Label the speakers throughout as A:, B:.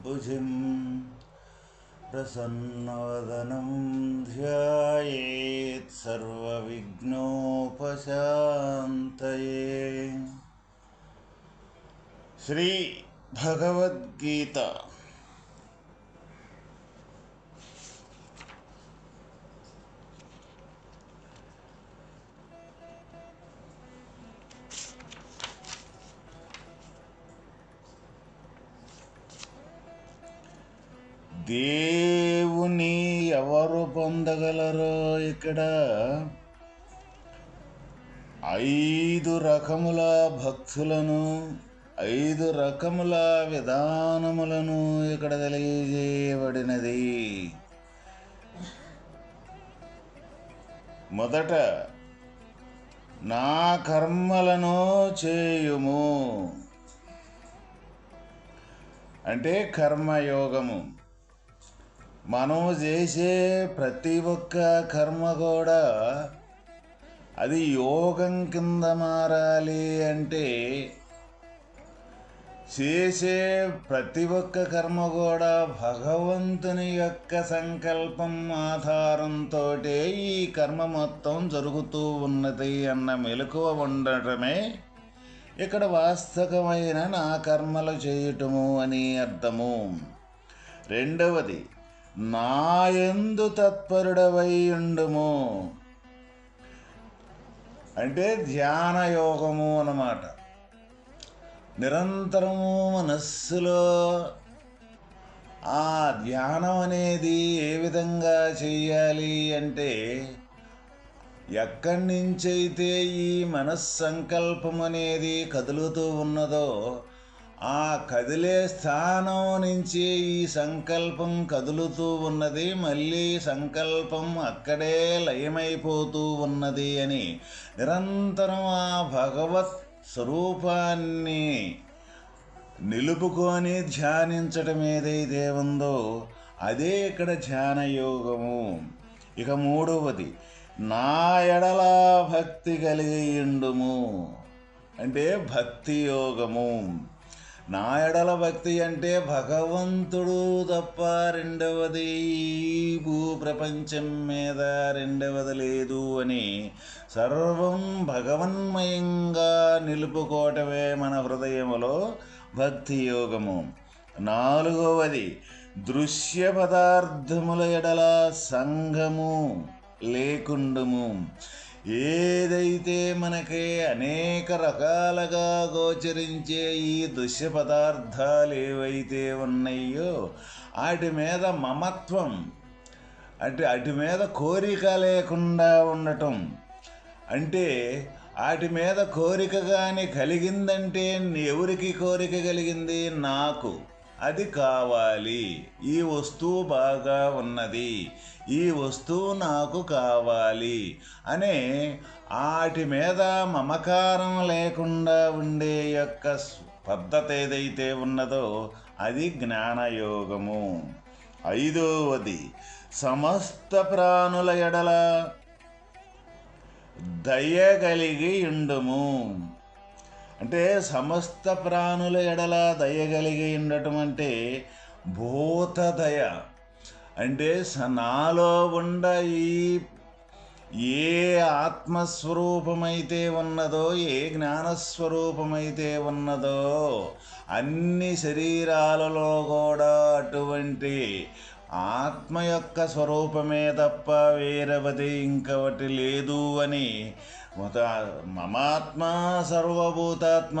A: चतुर्भुजं प्रसन्नवदनं ध्यायेत् सर्वविघ्नोपशान्तये। श्रीभगवद्गीता దేవుని ఎవరు పొందగలరో ఇక్కడ? ఐదు రకముల భక్తులను ఐదు రకముల విధానములను ఇక్కడ తెలియజేయబడినది. మొదట నా కర్మలను చేయుము. అంటే కర్మయోగము. మనం చేసే ప్రతి ఒక్క కర్మ కూడా అది యోగం కింద మారాలి అంటే చేసే ప్రతి ఒక్క కర్మ కూడా భగవంతుని యొక్క సంకల్పం ఆధారంతో ఈ కర్మ మొత్తం జరుగుతూ ఉన్నది అన్న మెలకువ ఉండటమే ఇక్కడ వాస్తవమైన నా కర్మలు చేయటము అని అర్థము. రెండవది నాయందు తత్పరుడవై ఉండుము అంటే ధ్యాన యోగము అన్నమాట. నిరంతరము మనస్సులో ఆ ధ్యానం అనేది ఏ విధంగా చేయాలి అంటే ఎక్కడి నుంచైతే ఈ మనస్సంకల్పం అనేది కదులుతూ ఉన్నదో ఆ కదిలే స్థానం నుంచి ఈ సంకల్పం కదులుతూ ఉన్నది మళ్ళీ సంకల్పం అక్కడే లయమైపోతూ ఉన్నది అని నిరంతరం ఆ భగవత్ స్వరూపాన్ని నిలుపుకొని ధ్యానించటం ఏదైతే ఉందో అదే ఇక్కడ ధ్యాన యోగము ఇక మూడవది నా ఎడలా భక్తి కలిగి ఉండుము అంటే భక్తి యోగము. నా ఎడల భక్తి అంటే భగవంతుడు తప్ప రెండవది. భూ ప్రపంచం మీద రెండవది లేదు అని సర్వం భగవన్మయంగా నిలుపుకోవటమే మన హృదయములో భక్తి యోగము. నాలుగవది దృశ్య పదార్థముల ఎడల సంఘము లేకుండము. ఏదైతే మనకి అనేక రకాలుగా గోచరించే ఈ దృశ్య పదార్థాలు ఏవైతే ఉన్నాయో వాటి మీద మమత్వం అంటే వాటి మీద కోరిక లేకుండా ఉండటం. అంటే వాటి మీద కోరిక కానీ కలిగిందంటే ఎవరికి కోరిక కలిగింది? నాకు. అది కావాలి. ఈ వస్తువు బాగా ఉన్నది. ఈ వస్తువు నాకు కావాలి. అనే వాటి మీద మమకారం లేకుండా ఉండే యొక్క పద్ధతి ఏదైతే ఉన్నదో అది జ్ఞానయోగము. ఐదవది సమస్త ప్రాణుల ఎడల దయగలిగి ఉండుము అంటే సమస్త ప్రాణుల ఎడల దయ కలిగి ఉండటం అంటే భూత దయ అంటే నాలో ఉండ ఈ ఏ ఆత్మస్వరూపమైతే ఉన్నదో ఏ జ్ఞానస్వరూపమైతే ఉన్నదో అన్ని శరీరాలలో కూడా అటువంటి ఆత్మ యొక్క స్వరూపమే తప్ప వేరవది ఇంకవటి లేదు అని మమాత్మ సర్వభూతాత్మ.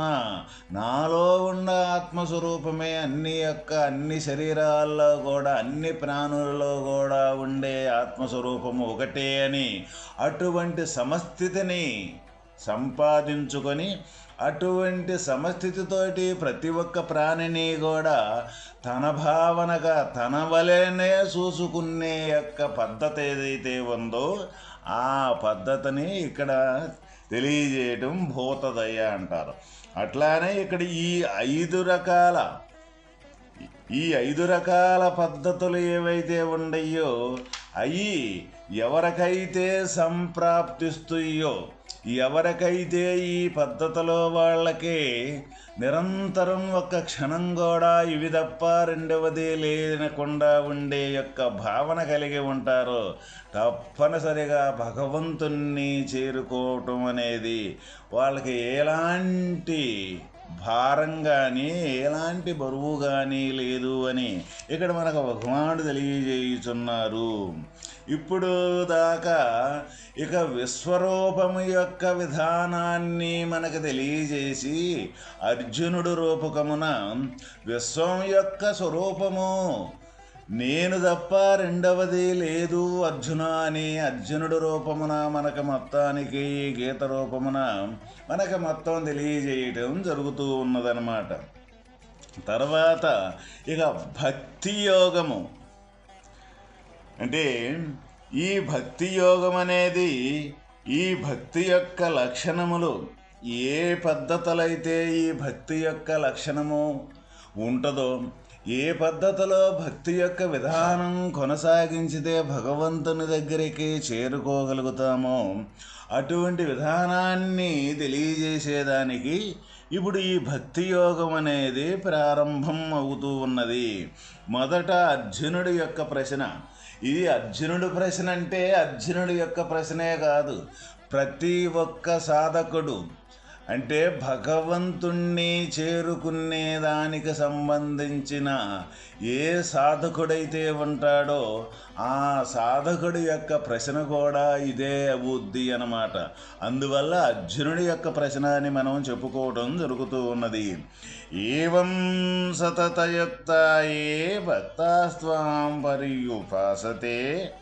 A: నాలో ఉన్న ఆత్మస్వరూపమే అన్ని యొక్క అన్ని శరీరాల్లో కూడా అన్ని ప్రాణులలో కూడా ఉండే ఆత్మస్వరూపము ఒకటే అని అటువంటి సమస్థితిని సంపాదించుకొని అటువంటి సమస్థితితోటి ప్రతి ఒక్క ప్రాణిని కూడా తన భావనగా తన వలనే చూసుకునే యొక్క పద్ధతి ఏదైతే ఉందో ఆ పద్ధతిని ఇక్కడ తెలియజేయటం భూతదయ అంటారు. అట్లానే ఇక్కడ ఈ ఐదు రకాల ఈ ఐదు రకాల పద్ధతులు ఏవైతే ఉండయో అయి ఎవరికైతే సంప్రాప్తిస్తుయో ఎవరికైతే ఈ పద్ధతిలో వాళ్ళకి నిరంతరం ఒక్క క్షణం కూడా ఇవి తప్ప రెండవది లేనకుండా ఉండే యొక్క భావన కలిగి ఉంటారో తప్పనిసరిగా భగవంతుణ్ణి చేరుకోవటం అనేది వాళ్ళకి ఎలాంటి భారం కానీ ఎలాంటి బరువు కానీ లేదు అని ఇక్కడ మనకు భగవానుడు తెలియజేయుచున్నారు. ఇప్పుడు దాకా ఇక విశ్వరూపము యొక్క విధానాన్ని మనకు తెలియజేసి అర్జునుడు రూపకమున విశ్వం యొక్క స్వరూపము. నేను తప్ప రెండవది లేదు అర్జున అని అర్జునుడు రూపమున మనకు మొత్తానికి గీత రూపమున మనకు మొత్తం తెలియజేయటం జరుగుతూ ఉన్నదనమాట తర్వాత ఇక భక్తి యోగము. అంటే ఈ భక్తి యోగం అనేది ఈ భక్తి యొక్క లక్షణములు ఏ పద్ధతులైతే ఈ భక్తి యొక్క లక్షణము ఉంటుందో ఏ పద్ధతిలో భక్తి యొక్క విధానం కొనసాగించితే భగవంతుని దగ్గరికి చేరుకోగలుగుతామో అటువంటి విధానాన్ని తెలియజేసేదానికి ఇప్పుడు ఈ భక్తి యోగం అనేది ప్రారంభం అవుతూ ఉన్నది. మొదట అర్జునుడి యొక్క ప్రశ్న ఇది అర్జునుడు ప్రశ్న అంటే అర్జునుడి యొక్క ప్రశ్నే కాదు. ప్రతి ఒక్క సాధకుడు అంటే భగవంతుణ్ణి చేరుకునే దానికి సంబంధించిన ఏ సాధకుడైతే ఉంటాడో ఆ సాధకుడి యొక్క ప్రశ్న కూడా ఇదే అవుద్ది అన్నమాట. అందువల్ల అర్జునుడి యొక్క ప్రశ్న అని మనం చెప్పుకోవడం జరుగుతూ ఉన్నది. ఏవం సతతయుక్తాయే భక్తాస్వాం పర్యుపాసతే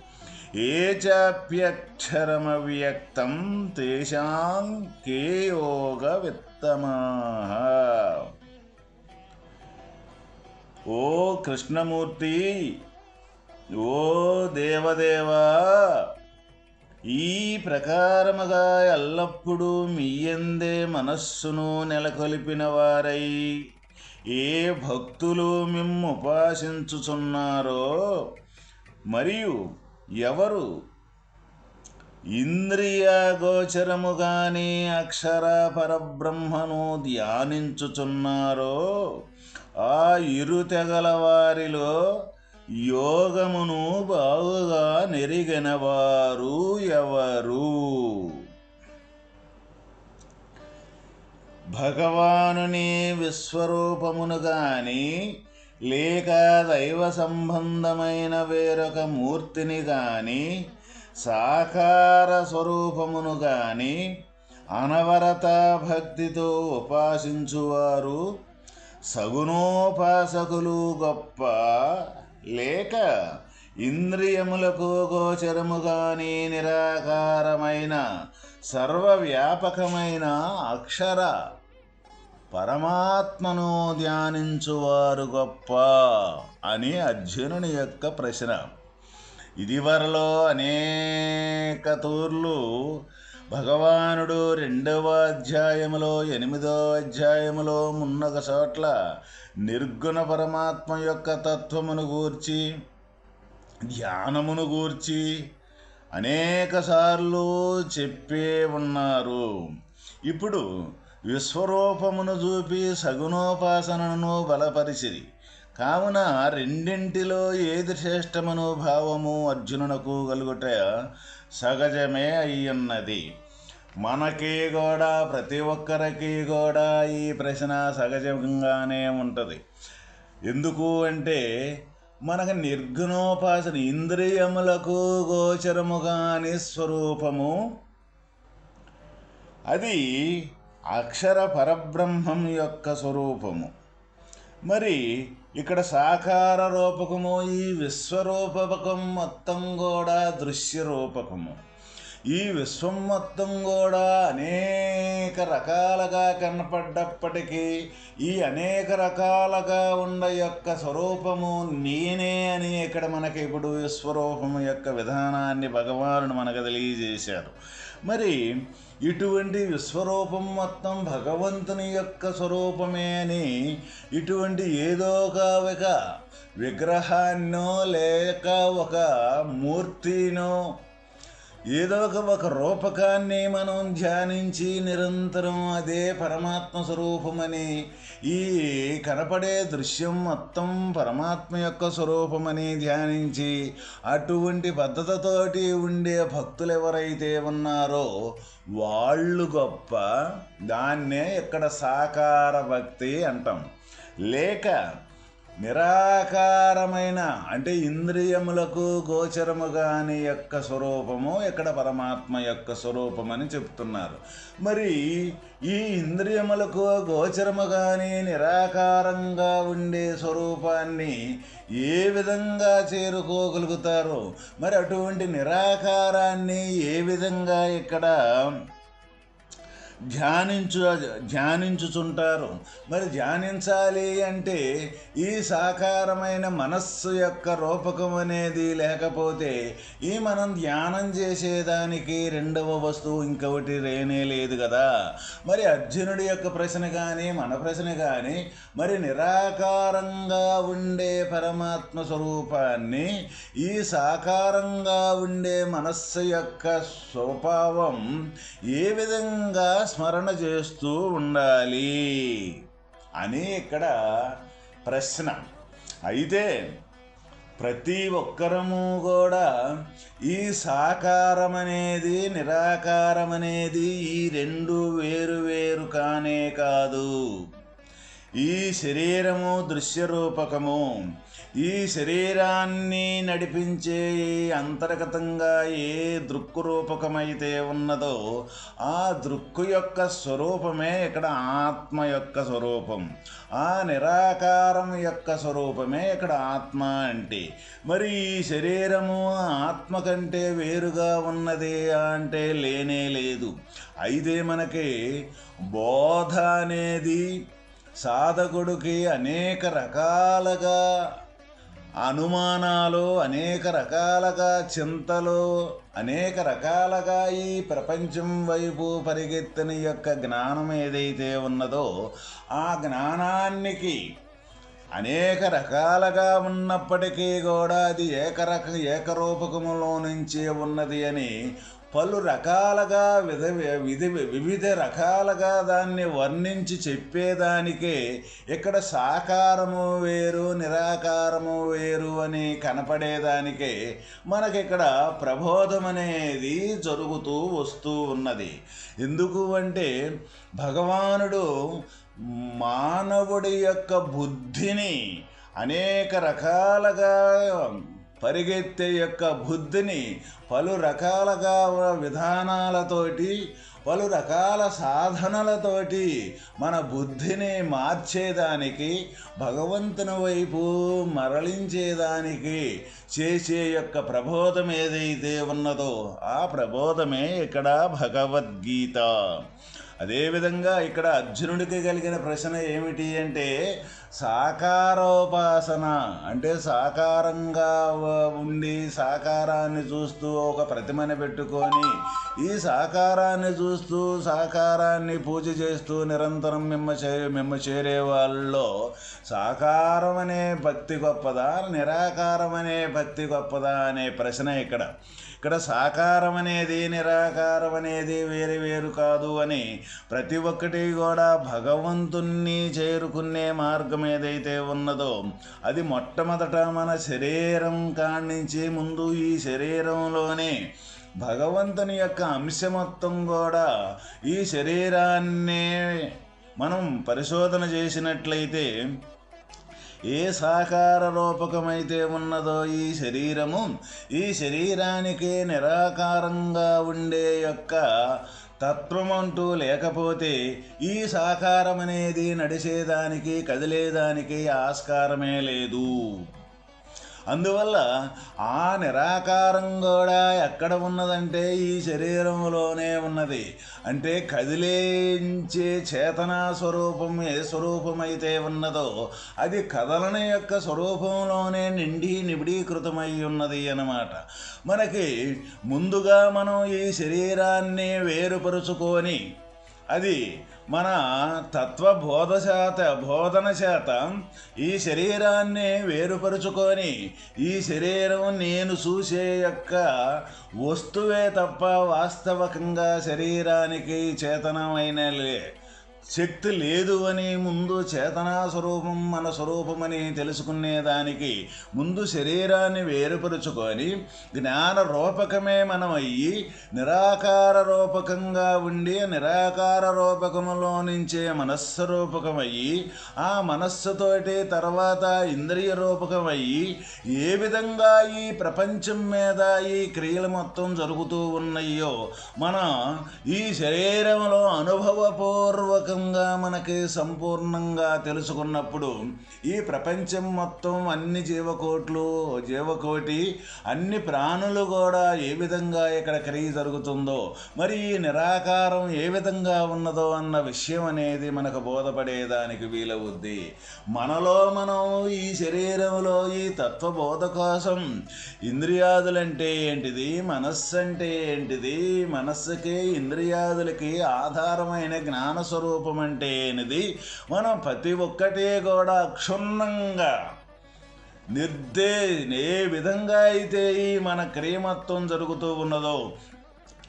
A: ఏ చాప్యక్షరమవ్యక్తం తేషాం కే యోగ విత్తమాహ ఓ కృష్ణమూర్తి ఓ దేవదేవా ఈ ప్రకారముగా ఎల్లప్పుడూ మీయందే మనస్సును నెలకొల్పిన వారై ఏ భక్తులు మిమ్ము ఉపాసించుచున్నారో మరియు ఎవరు? ఇంద్రియ గాని అక్షర పరబ్రహ్మను ధ్యానించుచున్నారో ఆ ఇరుతెగల వారిలో యోగమును బాగుగా నెరిగినవారు ఎవరు? భగవానుని విశ్వరూపమును కానీ లేక దైవ సంబంధమైన వేరొక మూర్తిని గాని సాకార స్వరూపమును గాని అనవరత భక్తితో ఉపాసించువారు సగుణోపాసకులు గొప్ప. లేక ఇంద్రియములకు గోచరము గాని నిరాకారమైన సర్వవ్యాపకమైన అక్షర పరమాత్మను ధ్యానించువారు గొప్ప అని అర్జునుని యొక్క ప్రశ్న. ఇదివరలో అనేక తూర్లు భగవానుడు రెండవ అధ్యాయములో ఎనిమిదో అధ్యాయములో మున్నొక చోట్ల నిర్గుణ పరమాత్మ యొక్క తత్వమును గూర్చి ధ్యానమును గూర్చి అనేకసార్లు చెప్పే ఉన్నారు. ఇప్పుడు విశ్వరూపమును చూపి సగుణోపాసనను బలపరిచిరి. కావున రెండింటిలో ఏది శ్రేష్టమనో భావము అర్జునునకు కలుగుట సహజమే అయ్యున్నది. మనకి కూడా ప్రతి ఒక్కరికి కూడా ఈ ప్రశ్న సహజంగానే ఉంటుంది. ఎందుకు అంటే మనకు నిర్గుణోపాసన ఇంద్రియములకు గోచరము కాని స్వరూపము. అది అక్షర పరబ్రహ్మం యొక్క స్వరూపము. మరి ఇక్కడ సాకార రూపకము ఈ విశ్వరూపకం మొత్తం కూడా దృశ్య రూపకము. ఈ విశ్వం మొత్తం కూడా అనేక రకాలుగా కనపడ్డప్పటికీ ఈ అనేక రకాలుగా ఉండ యొక్క స్వరూపము నేనే అని ఇక్కడ మనకి ఇప్పుడు విశ్వరూపము యొక్క విధానాన్ని భగవానుడు మనకు తెలియజేశారు. మరి ఇటువంటి విశ్వరూపం మొత్తం భగవంతుని యొక్క స్వరూపమే అని ఇటువంటి ఏదో ఒక విగ్రహాన్నో లేక ఒక మూర్తినో ఏదో ఒక ఒక రూపకాన్ని మనం ధ్యానించి నిరంతరం అదే పరమాత్మ స్వరూపమని ఈ కనపడే దృశ్యం మొత్తం పరమాత్మ యొక్క స్వరూపమని ధ్యానించి అటువంటి పద్ధతితోటి ఉండే భక్తులు ఎవరైతే ఉన్నారో వాళ్ళు గొప్ప. దాన్నే ఇక్కడ సాకార భక్తి అంటాం. లేక నిరాకారమైన అంటే ఇంద్రియములకు గోచరము కాని యొక్క స్వరూపము ఇక్కడ పరమాత్మ యొక్క స్వరూపమని చెప్తున్నారు. మరి ఈ ఇంద్రియములకు గోచరము కాని నిరాకారంగా ఉండే స్వరూపాన్ని ఏ విధంగా చేరుకోగలుగుతారో? మరి అటువంటి నిరాకారాన్ని ఏ విధంగా ఇక్కడ ధ్యానించు ధ్యానించుచుంటారు. మరి ధ్యానించాలి అంటే ఈ సాకారమైన మనస్సు యొక్క రూపకం అనేది లేకపోతే ఈ మనం ధ్యానం చేసేదానికి రెండవ వస్తువు ఇంకొకటి రేనే లేదు కదా. మరి అర్జునుడి యొక్క ప్రశ్న కానీ మన ప్రశ్న కానీ మరి నిరాకారంగా ఉండే పరమాత్మ స్వరూపాన్ని ఈ సాకారంగా ఉండే మనస్సు యొక్క స్వభావం ఏ విధంగా స్మరణ చేస్తూ ఉండాలి అని ఇక్కడ ప్రశ్న. అయితే ప్రతి ఒక్కరము కూడా ఈ సాకారం అనేది నిరాకారం అనేది ఈ రెండు వేరు వేరు కానే కాదు. ఈ శరీరము దృశ్యరూపకము ఈ శరీరాన్ని నడిపించే అంతర్గతంగా ఏ దృక్కు రూపకమైతే ఉన్నదో ఆ దృక్కు యొక్క స్వరూపమే ఇక్కడ ఆత్మ యొక్క స్వరూపం. ఆ నిరాకారం యొక్క స్వరూపమే ఇక్కడ ఆత్మ అంటే. మరి ఈ శరీరము ఆత్మ కంటే వేరుగా ఉన్నది అంటే లేనే లేదు. అయితే మనకి బోధ అనేది సాధకుడికి అనేక రకాలుగా అనుమానాలు అనేక రకాలుగా చింతలు అనేక రకాలుగా ఈ ప్రపంచం వైపు పరిగెత్తని యొక్క జ్ఞానం ఏదైతే ఉన్నదో ఆ జ్ఞానానికి అనేక రకాలుగా ఉన్నప్పటికీ కూడా అది ఏకరక ఏకరూపకములో నుంచే ఉన్నది అని పలు రకాలుగా విధ విధ వివిధ రకాలుగా దాన్ని వర్ణించి చెప్పేదానికే ఇక్కడ సాకారము వేరు నిరాకారము వేరు అని కనపడేదానికే మనకిక్కడ ప్రబోధం అనేది జరుగుతూ వస్తూ ఉన్నది. ఎందుకు అంటే భగవానుడు మానవుడి యొక్క బుద్ధిని అనేక రకాలుగా పరిగెత్తే యొక్క బుద్ధిని పలు రకాలుగా విధానాలతోటి పలు రకాల సాధనలతోటి మన బుద్ధిని మార్చేదానికి భగవంతుని వైపు మరలించేదానికి చేసే యొక్క ప్రబోధం ఏదైతే ఉన్నదో ఆ ప్రబోధమే ఇక్కడ భగవద్గీత. అదేవిధంగా ఇక్కడ అర్జునుడికి కలిగిన ప్రశ్న ఏమిటి అంటే సాకారోపాసన. అంటే సాకారంగా ఉండి సాకారాన్ని చూస్తూ ఒక ప్రతిమని పెట్టుకొని ఈ సాకారాన్ని చూస్తూ సాకారాన్ని పూజ చేస్తూ నిరంతరం మిమ్మ చే మిమ్మ చేరే వాళ్ళలో సాకారం అనే భక్తి గొప్పదా? నిరాకారం అనే భక్తి గొప్పదా? అనే ప్రశ్న ఇక్కడ. ఇక్కడ సాకారం అనేది నిరాకారం అనేది వేరు వేరు కాదు అని ప్రతి ఒక్కటి కూడా భగవంతుణ్ణి చేరుకునే మార్గం ఏదైతే ఉన్నదో అది మొట్టమొదట మన శరీరం కాణించి ముందు ఈ శరీరంలోనే భగవంతుని యొక్క అంశ మొత్తం కూడా ఈ శరీరాన్నే మనం పరిశోధన చేసినట్లయితే ఏ సాకార రూపకమైతే ఉన్నదో ఈ శరీరము ఈ శరీరానికి నిరాకారంగా ఉండే యొక్క తత్వం అంటూ లేకపోతే ఈ సాకారం అనేది నడిచేదానికి కదిలేదానికి ఆస్కారమే లేదు. అందువల్ల ఆ నిరాకారం కూడా ఎక్కడ ఉన్నదంటే ఈ శరీరంలోనే ఉన్నది. అంటే కదిలించే చేతనా స్వరూపం ఏ స్వరూపమైతే ఉన్నదో అది కదలని యొక్క స్వరూపంలోనే నిండి నిబిడీకృతమై ఉన్నది అన్నమాట. మనకి ముందుగా మనం ఈ శరీరాన్ని వేరుపరుచుకొని అది మన తత్వబోధ చేత బోధన చేత ఈ శరీరాన్ని వేరుపరుచుకొని ఈ శరీరం నేను చూసే యొక్క వస్తువే తప్ప వాస్తవకంగా శరీరానికి చేతనమైన లే శక్తి లేదు అని ముందు చేతనా స్వరూపం మన స్వరూపమని తెలుసుకునేదానికి ముందు శరీరాన్ని వేరుపరుచుకొని జ్ఞాన రూపకమే మనం అయ్యి నిరాకార రూపకంగా ఉండి నిరాకార రూపకములో నుంచే మనస్సు రూపకమయ్యి ఆ మనస్సుతోటి తర్వాత ఇంద్రియ రూపకమయ్యి ఏ విధంగా ఈ ప్రపంచం మీద ఈ క్రియలు మొత్తం జరుగుతూ ఉన్నాయో మన ఈ శరీరంలో అనుభవపూర్వకం అనుభవపూర్వకంగా మనకి సంపూర్ణంగా తెలుసుకున్నప్పుడు ఈ ప్రపంచం మొత్తం అన్ని జీవకోట్లు జీవకోటి అన్ని ప్రాణులు కూడా ఏ విధంగా ఇక్కడ క్రియ జరుగుతుందో మరి ఈ నిరాకారం ఏ విధంగా ఉన్నదో అన్న విషయం అనేది మనకు బోధపడేదానికి వీలవుద్ది. మనలో మనం ఈ శరీరంలో ఈ తత్వబోధ కోసం ఇంద్రియాదులంటే ఏంటిది? మనస్సు అంటే ఏంటిది? మనస్సుకి ఇంద్రియాదులకి ఆధారమైన జ్ఞాన రూపం అంటే అనేది మనం ప్రతి ఒక్కటి కూడా క్షుణ్ణంగా నిర్దే ఏ విధంగా అయితే ఈ మన క్రియమత్వం జరుగుతూ ఉన్నదో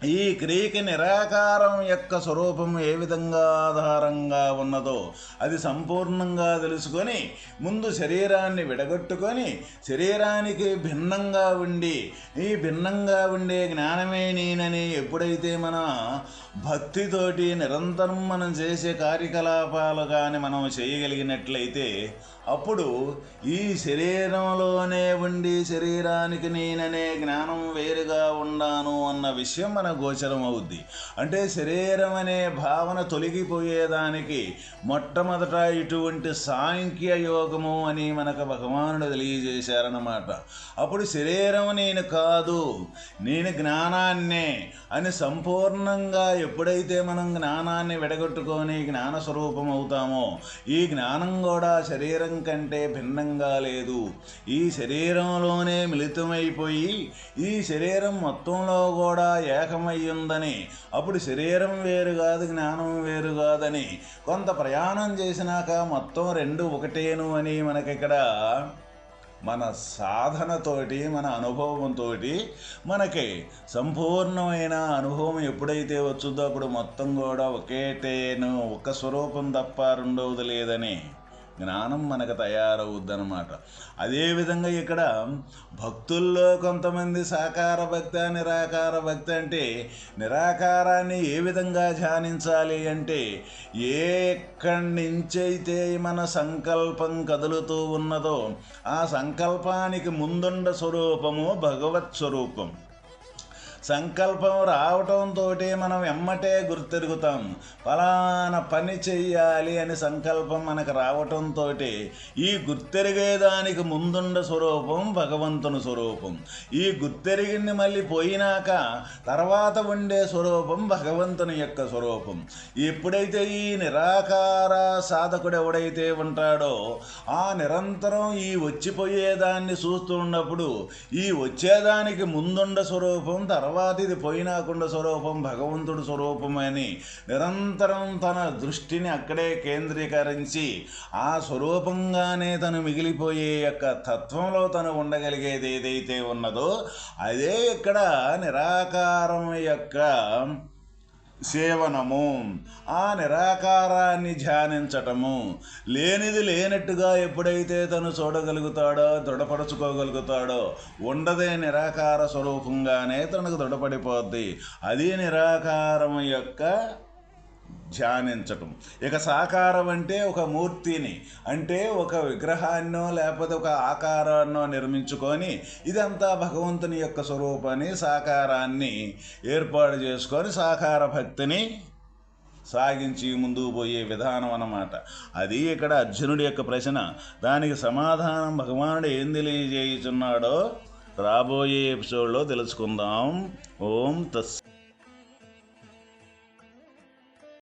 A: ఈ క్రియకి నిరాకారం యొక్క స్వరూపం ఏ విధంగా ఆధారంగా ఉన్నదో అది సంపూర్ణంగా తెలుసుకొని ముందు శరీరాన్ని విడగొట్టుకొని శరీరానికి భిన్నంగా ఉండి ఈ భిన్నంగా ఉండే జ్ఞానమే నేనని ఎప్పుడైతే మన భక్తితోటి నిరంతరం మనం చేసే కార్యకలాపాలు కానీ మనం చేయగలిగినట్లయితే అప్పుడు ఈ శరీరంలోనే ఉండి శరీరానికి నేననే జ్ఞానం వేరుగా ఉన్నాను అన్న విషయం మన గోచరం అవుద్ది. అంటే శరీరం అనే భావన తొలగిపోయేదానికి మొట్టమొదట ఇటువంటి సాంఖ్య యోగము అని మనకు భగవానుడు తెలియజేశారన్నమాట. అప్పుడు శరీరం నేను కాదు నేను జ్ఞానాన్నే అని సంపూర్ణంగా ఎప్పుడైతే మనం జ్ఞానాన్ని విడగొట్టుకొని జ్ఞాన స్వరూపం అవుతామో ఈ జ్ఞానం కూడా శరీరం కంటే భిన్నంగా లేదు. ఈ శరీరంలోనే మిళితమైపోయి ఈ శరీరం మొత్తంలో కూడా ఏకమయ్యుందని అప్పుడు శరీరం వేరు కాదు జ్ఞానం వేరు కాదని కొంత ప్రయాణం చేసినాక మొత్తం రెండు ఒకటేను అని మనకిక్కడ మన సాధనతోటి మన అనుభవంతో మనకి సంపూర్ణమైన అనుభవం ఎప్పుడైతే వచ్చిందో అప్పుడు మొత్తం కూడా ఒకేటేను ఒక స్వరూపం తప్ప రెండవది లేదని. జ్ఞానం మనకు తయారవుద్దనమాట అదేవిధంగా ఇక్కడ భక్తుల్లో కొంతమంది సాకార భక్తి నిరాకార భక్తి అంటే నిరాకారాన్ని ఏ విధంగా ధ్యానించాలి అంటే ఏ ఎక్కడి నుంచైతే మన సంకల్పం కదులుతూ ఉన్నదో ఆ సంకల్పానికి ముందుండ స్వరూపము భగవత్ స్వరూపం. సంకల్పం రావటంతో మనం ఎమ్మటే గుర్తెరుగుతాం. ఫలానా పని చెయ్యాలి అని సంకల్పం మనకు రావటంతో ఈ గుర్తెరిగేదానికి ముందుండ స్వరూపం భగవంతుని స్వరూపం. ఈ గుర్తెరిగింది మళ్ళీ పోయినాక తర్వాత ఉండే స్వరూపం భగవంతుని యొక్క స్వరూపం. ఎప్పుడైతే ఈ నిరాకార సాధకుడు ఎవడైతే ఉంటాడో ఆ నిరంతరం ఈ వచ్చిపోయేదాన్ని చూస్తూ ఉన్నప్పుడు ఈ వచ్చేదానికి ముందుండ స్వరూపం తర్వాత ఇది పోయినాకుండా స్వరూపం భగవంతుడు స్వరూపం అని నిరంతరం తన దృష్టిని అక్కడే కేంద్రీకరించి ఆ స్వరూపంగానే తను మిగిలిపోయే యొక్క తత్వంలో తను ఉండగలిగేది ఏదైతే ఉన్నదో అదే ఇక్కడ నిరాకారం యొక్క సేవనము. ఆ నిరాకారాన్ని ధ్యానించటము. లేనిది లేనట్టుగా ఎప్పుడైతే తను చూడగలుగుతాడో దృఢపరచుకోగలుగుతాడో ఉండదే నిరాకార స్వరూపంగానే తనకు దృఢపడిపోద్ది. అది నిరాకారం యొక్క ధ్యానించటం. ఇక సాకారం అంటే ఒక మూర్తిని అంటే ఒక విగ్రహాన్నో లేకపోతే ఒక ఆకారాన్నో నిర్మించుకొని ఇదంతా భగవంతుని యొక్క స్వరూపాన్ని సాకారాన్ని ఏర్పాటు చేసుకొని సాకార భక్తిని సాగించి ముందుకు పోయే విధానం అన్నమాట. అది ఇక్కడ అర్జునుడి యొక్క ప్రశ్న. దానికి సమాధానం భగవానుడు ఏం తెలియజేయుచున్నాడో రాబోయే ఎపిసోడ్లో తెలుసుకుందాం. ఓం తస్